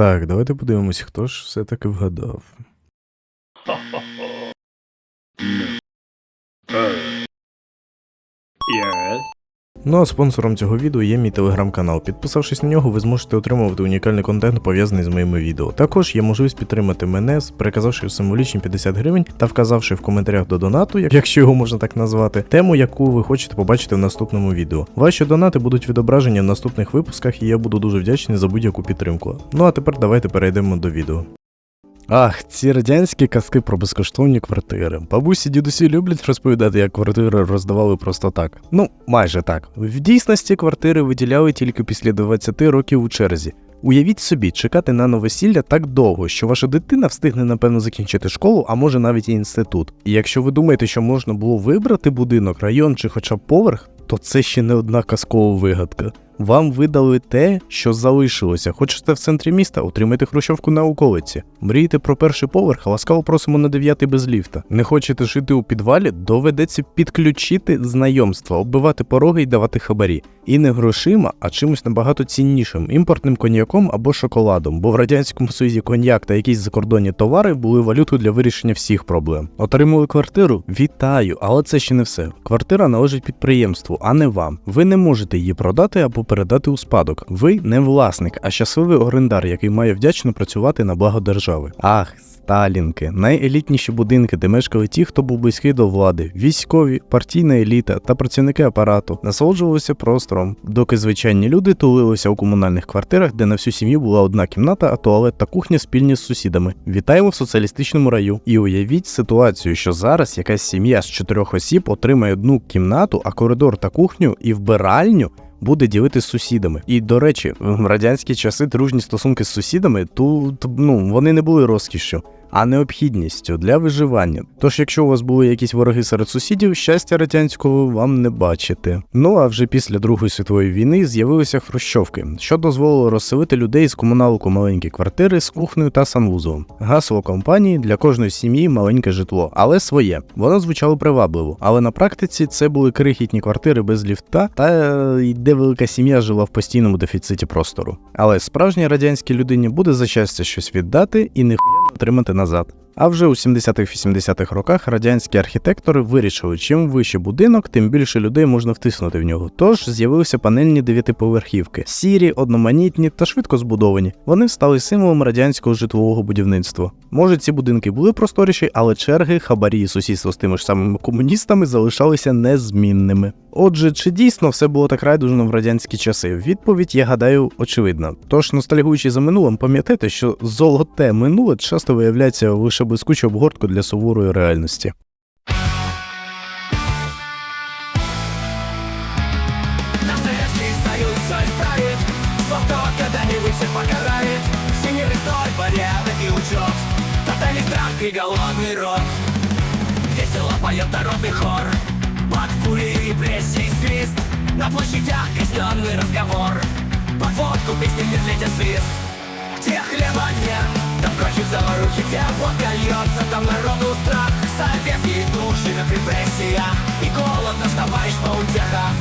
Так, давайте подивимось, хто ж все-таки вгадав. Ну а спонсором цього відео є мій телеграм-канал. Підписавшись на нього, ви зможете отримувати унікальний контент пов'язаний з моїми відео. Також є можливість підтримати мене, переказавши символічні 50 гривень та вказавши в коментарях до донату, якщо його можна так назвати, тему, яку ви хочете побачити в наступному відео. Ваші донати будуть відображені в наступних випусках, і я буду дуже вдячний за будь-яку підтримку. Ну а тепер давайте перейдемо до відео. Ах, ці радянські казки про безкоштовні квартири. Бабусі дідусі люблять розповідати, як квартири роздавали просто так. Ну, майже так. В дійсності квартири виділяли тільки після 20 років у черзі. Уявіть собі, чекати на новосілля так довго, що ваша дитина встигне напевно закінчити школу, а може навіть і інститут. І якщо ви думаєте, що можна було вибрати будинок, район чи хоча б поверх, то це ще не одна казкова вигадка. Вам видали те, що залишилося. Хочете в центрі міста, отримайте хрущовку на околиці. Мрієте про перший поверх, ласкаво просимо на дев'ятий без ліфта. Не хочете жити у підвалі, доведеться підключити знайомства, оббивати пороги і давати хабарі. І не грошима, а чимось набагато ціннішим імпортним коньяком або шоколадом, бо в радянському союзі коньяк та якісь закордонні товари були валютою для вирішення всіх проблем. Отримали квартиру? Вітаю, але це ще не все. Квартира належить підприємству, а не вам. Ви не можете її продати або передати у спадок. Ви не власник, а щасливий орендар, який має вдячно працювати на благо держави. Ах, Сталінки, найелітніші будинки, де мешкали ті, хто був близький до влади, військові, партійна еліта та працівники апарату насолоджувалися простором, доки звичайні люди тулилися у комунальних квартирах, де на всю сім'ю була одна кімната, а туалет та кухня спільні з сусідами. Вітаємо в соціалістичному раю. І уявіть ситуацію, що зараз якась сім'я з чотирьох осіб отримає одну кімнату, а коридор та кухню і вбиральню буде ділити з сусідами. І до речі, в радянські часи дружні стосунки з сусідами тут ну вони не були розкішшю. А необхідністю для виживання. Тож, якщо у вас були якісь вороги серед сусідів, щастя радянського вам не бачити. Ну а вже після Другої світової війни з'явилися хрущовки, що дозволило розселити людей з комуналку маленькі квартири з кухнею та санвузлом. Гасло компанії для кожної сім'ї маленьке житло, але своє. Воно звучало привабливо, але на практиці це були крихітні квартири без ліфта, та е, де велика сім'я жила в постійному дефіциті простору. Але справжній радянській людині буде за щастя щось віддати і не отримати назад. А вже у 70-х-80-х роках радянські архітектори вирішили, чим вище будинок, тим більше людей можна втиснути в нього. Тож з'явилися панельні дев'ятиповерхівки, сірі, одноманітні та швидко збудовані. Вони стали символом радянського житлового будівництва. Може, ці будинки були просторіші, але черги, хабарі і сусідство з тими ж самими комуністами залишалися незмінними. Отже, чи дійсно все було так райдужно в радянські часи? Відповідь, я гадаю, очевидна. Тож, ностальгуючи за минулим, пам'ятайте, що золоте минуле часто виявляється лише блискучу обгортку для суворої реальності. Настоящий союз все исправит Слово когда-нибудь всех покарает Синий строй, порядок и учет Тотальный страх и голодный рот Весело поет народный хор Под пули репрессий свист На площадях казненный разговор Под водку песни медведя свист Где хлеба нет, там заворухи, Где водка льется, там народу страх. Советские души на репрессиях И голод наш товарищ по утехах